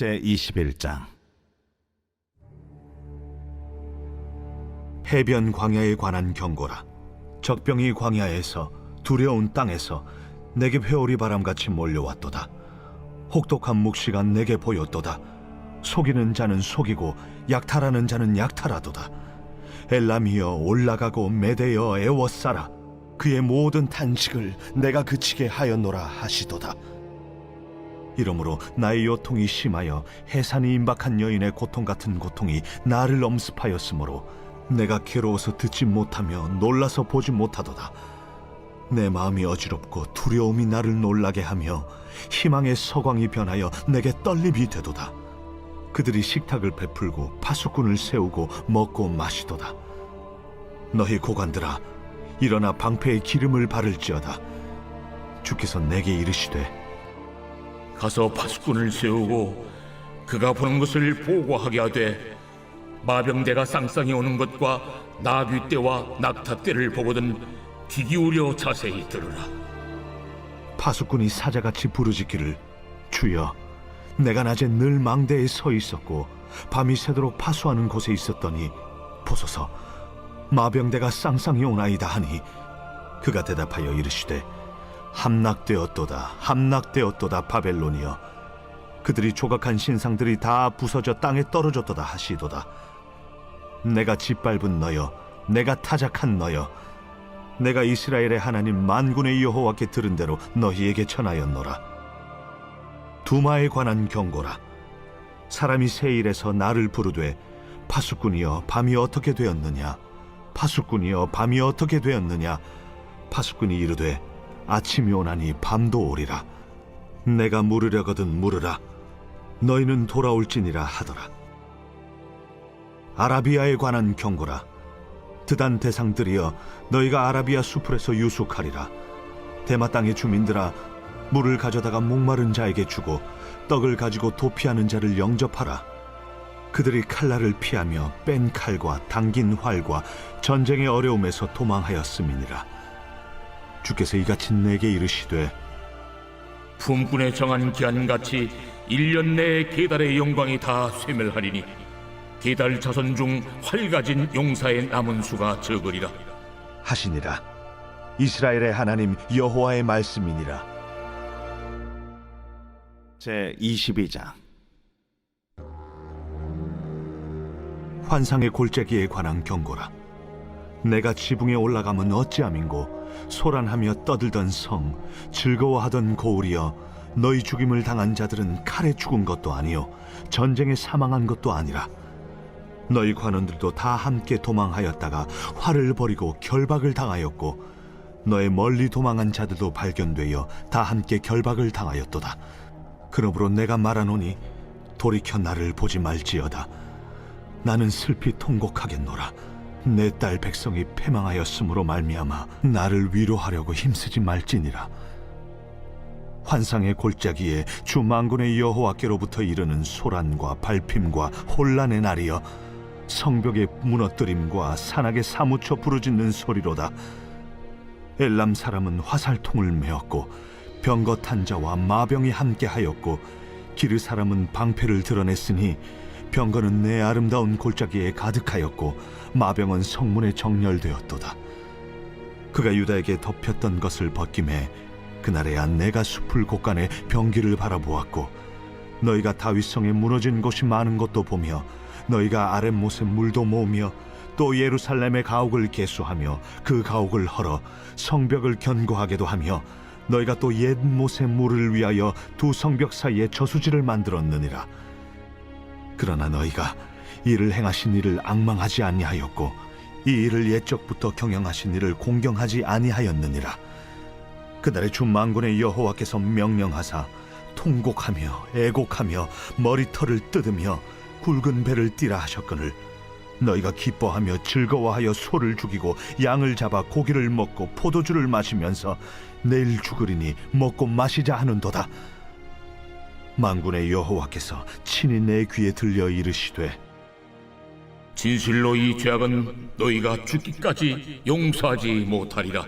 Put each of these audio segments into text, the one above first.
제 21장. 해변 광야에 관한 경고라. 적병이 광야에서 두려운 땅에서 내게 회오리 바람같이 몰려왔도다. 혹독한 묵시가 내게 보였도다. 속이는 자는 속이고 약탈하는 자는 약탈하도다. 엘람이여 올라가고 메대여 애워싸라. 그의 모든 탄식을 내가 그치게 하였노라 하시도다 이러므로 나의 요통이 심하여 해산이 임박한 여인의 고통 같은 고통이 나를 엄습하였으므로 내가 괴로워서 듣지 못하며 놀라서 보지 못하도다. 내 마음이 어지럽고 두려움이 나를 놀라게 하며 희망의 서광이 변하여 내게 떨림이 되도다. 그들이 식탁을 베풀고 파수꾼을 세우고 먹고 마시도다. 너희 고관들아 일어나 방패에 기름을 바를지어다. 주께서 내게 이르시되 가서 파수꾼을 세우고 그가 보는 것을 보고하게 하되 마병대가 쌍쌍이 오는 것과 나귀 떼와 낙타 떼를 보거든 귀 기울여 자세히 들으라. 파수꾼이 사자같이 부르짖기를 주여 내가 낮에 늘 망대에 서 있었고 밤이 새도록 파수하는 곳에 있었더니 보소서 마병대가 쌍쌍이 오나이다 하니 그가 대답하여 이르시되 함락되었도다 함락되었도다 바벨론이여 그들이 조각한 신상들이 다 부서져 땅에 떨어졌도다 하시도다 내가 짓밟은 너여 내가 타작한 너여 내가 이스라엘의 하나님 만군의 여호와께 들은 대로 너희에게 전하였노라. 두마에 관한 경고라. 사람이 세일에서 나를 부르되 파수꾼이여 밤이 어떻게 되었느냐? 파수꾼이여 밤이 어떻게 되었느냐? 파수꾼이 이르되 아침이 오나니 밤도 오리라. 내가 물으려거든 물으라. 너희는 돌아올지니라 하더라. 아라비아에 관한 경고라. 드단 대상들이여 너희가 아라비아 수풀에서 유숙하리라 대마 땅의 주민들아 물을 가져다가 목마른 자에게 주고 떡을 가지고 도피하는 자를 영접하라 그들이 칼날을 피하며 뺀 칼과 당긴 활과 전쟁의 어려움에서 도망하였음이니라 주께서 이같이 내게 이르시되 품꾼에 정한 기한같이 일년 내에 계달의 영광이 다 쇠멸하리니 계달 자손 중 활가진 용사의 남은 수가 적으리라. 하시니라. 이스라엘의 하나님 여호와의 말씀이니라. 제 22장. 환상의 골짜기에 관한 경고라. 내가 지붕에 올라가면 어찌함인고 소란하며 떠들던 성 즐거워하던 고울이여 너희 죽임을 당한 자들은 칼에 죽은 것도 아니요 전쟁에 사망한 것도 아니라 너희 관원들도 다 함께 도망하였다가 화를 버리고 결박을 당하였고 너의 멀리 도망한 자들도 발견되어 다 함께 결박을 당하였도다. 그러므로 내가 말하노니 돌이켜 나를 보지 말지어다. 나는 슬피 통곡하겠노라. 내 딸 백성이 패망하였으므로 말미암아 나를 위로하려고 힘쓰지 말지니라. 환상의 골짜기에 주 만군의 여호와께로부터 이르는 소란과 발핌과 혼란의 날이여 성벽의 무너뜨림과 산악에 사무쳐 부르짖는 소리로다. 엘람 사람은 화살통을 메었고 병거 탄자와 마병이 함께하였고 기르 사람은 방패를 드러냈으니 병거는 내 아름다운 골짜기에 가득하였고 마병은 성문에 정렬되었도다. 그가 유다에게 덮였던 것을 벗김에 그날에야 내가 숲을 곳간에 병기를 바라보았고 너희가 다윗성에 무너진 곳이 많은 것도 보며 너희가 아랫못에 물도 모으며 또 예루살렘의 가옥을 개수하며 그 가옥을 헐어 성벽을 견고하게도 하며 너희가 또 옛못의 물을 위하여 두 성벽 사이에 저수지를 만들었느니라 그러나 너희가 이를 행하신 이를 악망하지 아니하였고 이 일을 옛적부터 경영하신 이를 공경하지 아니하였느니라. 그날의 주 만군의 여호와께서 명령하사 통곡하며 애곡하며 머리털을 뜯으며 굵은 배를 띠라 하셨거늘. 너희가 기뻐하며 즐거워하여 소를 죽이고 양을 잡아 고기를 먹고 포도주를 마시면서 내일 죽으리니 먹고 마시자 하는도다 만군의 여호와께서 친히 내 귀에 들려 이르시되 진실로 이 죄악은 너희가 죽기까지 용서하지 못하리라.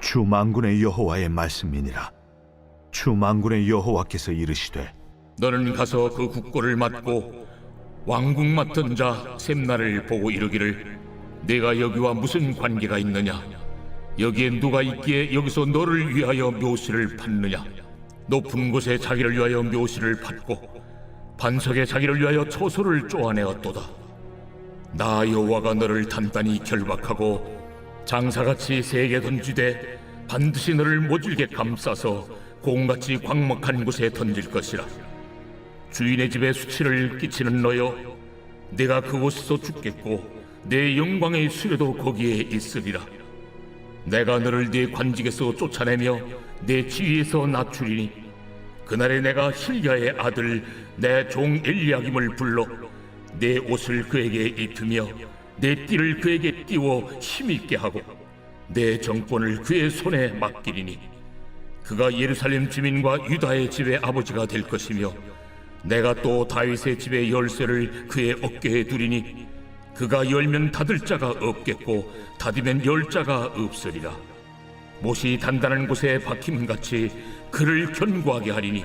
주 만군의 여호와의 말씀이니라. 주 만군의 여호와께서 이르시되 너는 가서 그 국고를 맡고 왕궁 맡은 자 셈나를 보고 이르기를 내가 여기와 무슨 관계가 있느냐? 여기에 누가 있기에 여기서 너를 위하여 묘시를 받느냐 높은 곳에 자기를 위하여 묘시를 받고 반석에 자기를 위하여 초소를 쪼아내었도다. 나 여호와가 너를 단단히 결박하고 장사같이 세게 던지되 반드시 너를 모질게 감싸서 공같이 광막한 곳에 던질 것이라. 주인의 집에 수치를 끼치는 너여 내가 그곳에서 죽겠고 내 영광의 수레도 거기에 있으리라. 내가 너를 네 관직에서 쫓아내며 내 지위에서 낮추리니 그날에 내가 힐야의 아들 내 종 엘리야김을 불러 내 옷을 그에게 입히며 내 띠를 그에게 띄워 힘있게 하고 내 정권을 그의 손에 맡기리니 그가 예루살렘 주민과 유다의 집의 아버지가 될 것이며 내가 또 다윗의 집의 열쇠를 그의 어깨에 두리니 그가 열면 닫을 자가 없겠고 닫으면 열 자가 없으리라 못이 단단한 곳에 박힘 같이 그를 견고하게 하리니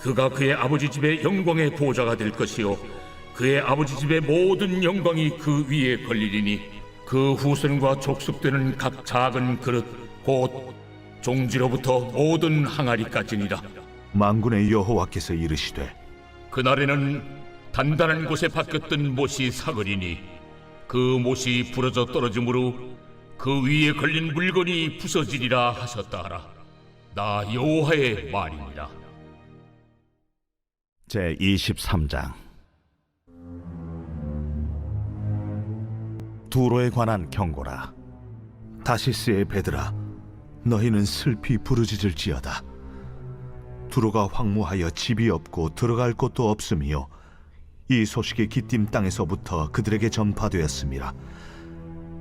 그가 그의 아버지 집의 영광의 보좌가 될 것이요 그의 아버지 집의 모든 영광이 그 위에 걸리리니 그 후손과 족속되는 각 작은 그릇 곧 종지로부터 모든 항아리까지니라. 만군의 여호와께서 이르시되 그날에는 단단한 곳에 박혔던 못이 사거리니 그 못이 부러져 떨어지므로 그 위에 걸린 물건이 부서지리라 하셨다 하라. 나 여호와의 말이니라 제 23장. 두로에 관한 경고라. 다시스의 베드라 너희는 슬피 부르짖을지어다. 두로가 황무하여 집이 없고 들어갈 곳도 없음이요. 이 소식이 기띔 땅에서부터 그들에게 전파되었습니다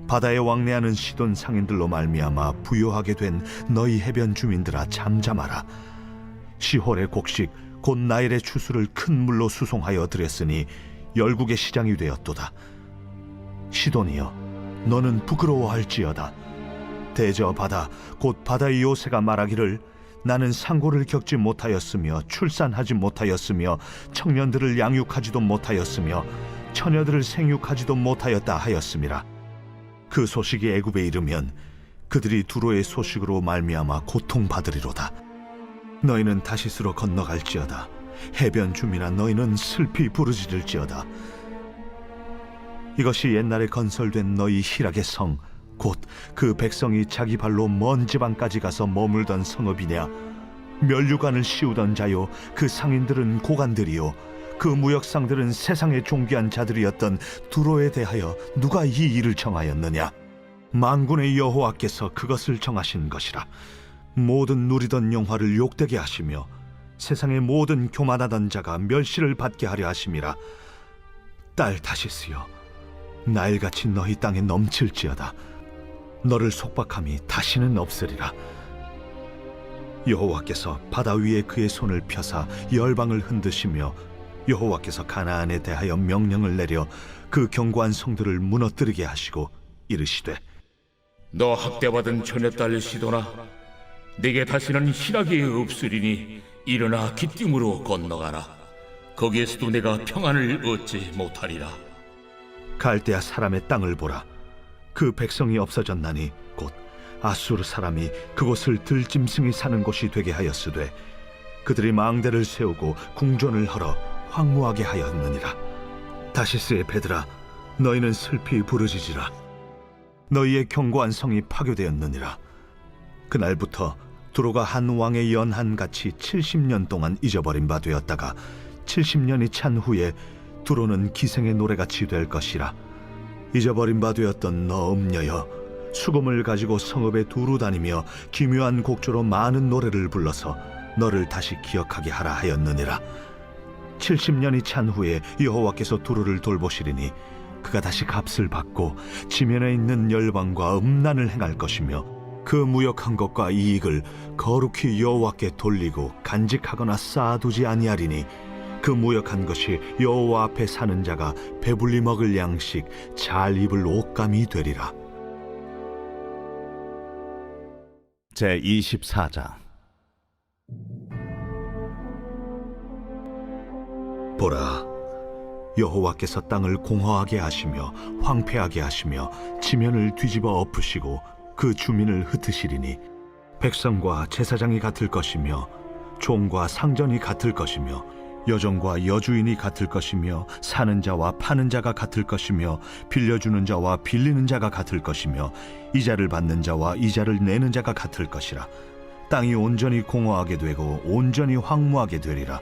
바다에 왕래하는 시돈 상인들로 말미암아 부요하게 된 너희 해변 주민들아 잠잠하라 시홀의 곡식 곧 나일의 추수를 큰 물로 수송하여 드렸으니 열국의 시장이 되었도다. 시돈이여, 너는 부끄러워할지어다. 대저 바다 곧 바다의 요새가 말하기를 나는 상고를 겪지 못하였으며 출산하지 못하였으며 청년들을 양육하지도 못하였으며 처녀들을 생육하지도 못하였다 하였음이라. 그 소식이 애굽에 이르면 그들이 두로의 소식으로 말미암아 고통받으리로다. 너희는 다시스로 건너갈지어다. 해변 주민아 너희는 슬피 부르짖을지어다. 이것이 옛날에 건설된 너희 희락의 성, 곧 그 백성이 자기 발로 먼 지방까지 가서 머물던 성읍이냐? 멸류관을 씌우던 자요, 그 상인들은 고관들이요, 그 무역상들은 세상의 존귀한 자들이었던 두로에 대하여 누가 이 일을 정하였느냐? 만군의 여호와께서 그것을 정하신 것이라. 모든 누리던 영화를 욕되게 하시며 세상의 모든 교만하던 자가 멸시를 받게 하려 하심이라 딸 다시스여 날같이 너희 땅에 넘칠지어다 너를 속박함이 다시는 없으리라 여호와께서 바다 위에 그의 손을 펴사 열방을 흔드시며 여호와께서 가나안에 대하여 명령을 내려 그 견고한 성들을 무너뜨리게 하시고 이르시되 너 학대받은 처녀딸 시도나 내게 다시는 희락이 없으리니 일어나 기띔으로 건너가라. 거기에서도 내가 평안을 얻지 못하리라. 갈대아 사람의 땅을 보라. 그 백성이 없어졌나니 곧 아수르 사람이 그곳을 들짐승이 사는 곳이 되게 하였으되 그들이 망대를 세우고 궁전을 헐어 황무하게 하였느니라. 다시스의 베드라 너희는 슬피 부르짖으라. 너희의 견고한 성이 파괴되었느니라. 그날부터 두로가 한 왕의 연한 같이 70년 동안 잊어버린 바 되었다가 70년이 찬 후에 두로는 기생의 노래같이 될 것이라. 잊어버린 바 되었던 너 음녀여 수금을 가지고 성읍에 두루 다니며 기묘한 곡조로 많은 노래를 불러서 너를 다시 기억하게 하라 하였느니라 70년이 찬 후에 여호와께서 두루를 돌보시리니 그가 다시 값을 받고 지면에 있는 열방과 음란을 행할 것이며 그 무역한 것과 이익을 거룩히 여호와께 돌리고 간직하거나 쌓아두지 아니하리니 그 무역한 것이 여호와 앞에 사는 자가 배불리 먹을 양식 잘 입을 옷감이 되리라. 제 24장 보라 여호와께서 땅을 공허하게 하시며 황폐하게 하시며 지면을 뒤집어 엎으시고 그 주민을 흩으시리니 백성과 제사장이 같을 것이며 종과 상전이 같을 것이며 여종과 여주인이 같을 것이며 사는 자와 파는 자가 같을 것이며 빌려주는 자와 빌리는 자가 같을 것이며 이자를 받는 자와 이자를 내는 자가 같을 것이라. 땅이 온전히 공허하게 되고 온전히 황무하게 되리라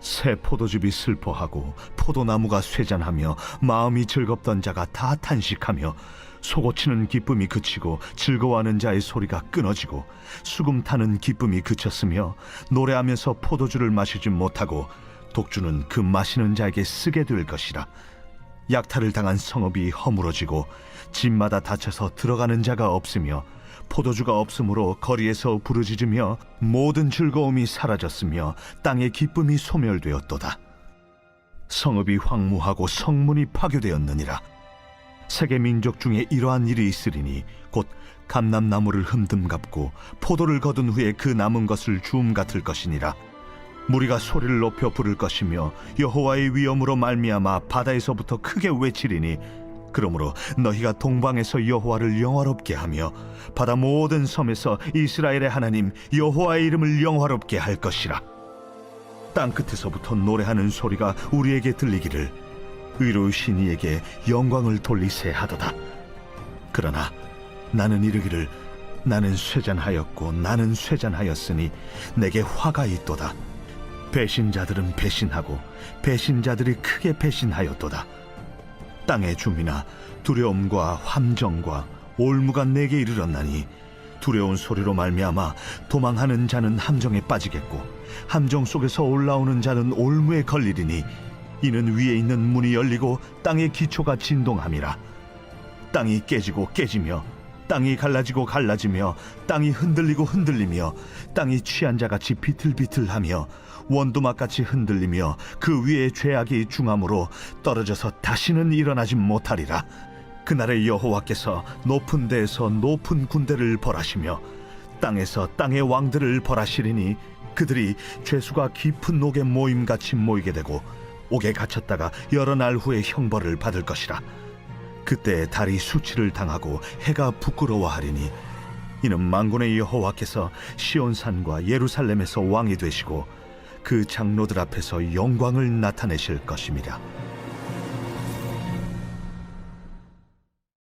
새 포도즙이 슬퍼하고 포도나무가 쇠잔하며 마음이 즐겁던 자가 다 탄식하며 속고치는 기쁨이 그치고 즐거워하는 자의 소리가 끊어지고 수금 타는 기쁨이 그쳤으며 노래하면서 포도주를 마시지 못하고 독주는 그 마시는 자에게 쓰게 될 것이라. 약탈을 당한 성읍이 허물어지고 집마다 닫혀서 들어가는 자가 없으며 포도주가 없으므로 거리에서 부르짖으며 모든 즐거움이 사라졌으며 땅의 기쁨이 소멸되었도다. 성읍이 황무하고 성문이 파괴되었느니라. 세계 민족 중에 이러한 일이 있으리니 곧 감람나무를 흠듬 갚고 포도를 거둔 후에 그 남은 것을 주움 같을 것이니라. 무리가 소리를 높여 부를 것이며 여호와의 위엄으로 말미암아 바다에서부터 크게 외치리니 그러므로 너희가 동방에서 여호와를 영화롭게 하며 바다 모든 섬에서 이스라엘의 하나님 여호와의 이름을 영화롭게 할 것이라. 땅 끝에서부터 노래하는 소리가 우리에게 들리기를 의로우신 이에게 영광을 돌리세 하도다. 그러나 나는 이르기를 나는 쇠잔하였고 나는 쇠잔하였으니 내게 화가 있도다. 배신자들은 배신하고 배신자들이 크게 배신하였도다 땅의 주민아 두려움과 함정과 올무가 내게 이르렀나니 두려운 소리로 말미암아 도망하는 자는 함정에 빠지겠고 함정 속에서 올라오는 자는 올무에 걸리리니 이는 위에 있는 문이 열리고 땅의 기초가 진동함이라. 땅이 깨지고 깨지며 땅이 갈라지고 갈라지며 땅이 흔들리고 흔들리며 땅이 취한 자같이 비틀비틀하며 원두막같이 흔들리며 그 위에 죄악이 중함으로 떨어져서 다시는 일어나지 못하리라. 그날의 여호와께서 높은 데에서 높은 군대를 벌하시며 땅에서 땅의 왕들을 벌하시리니 그들이 죄수가 깊은 옥에 모임같이 모이게 되고 옥에 갇혔다가 여러 날 후에 형벌을 받을 것이라. 그때 달이 수치를 당하고 해가 부끄러워하리니 이는 만군의 여호와께서 시온산과 예루살렘에서 왕이 되시고 그 장로들 앞에서 영광을 나타내실 것입니다.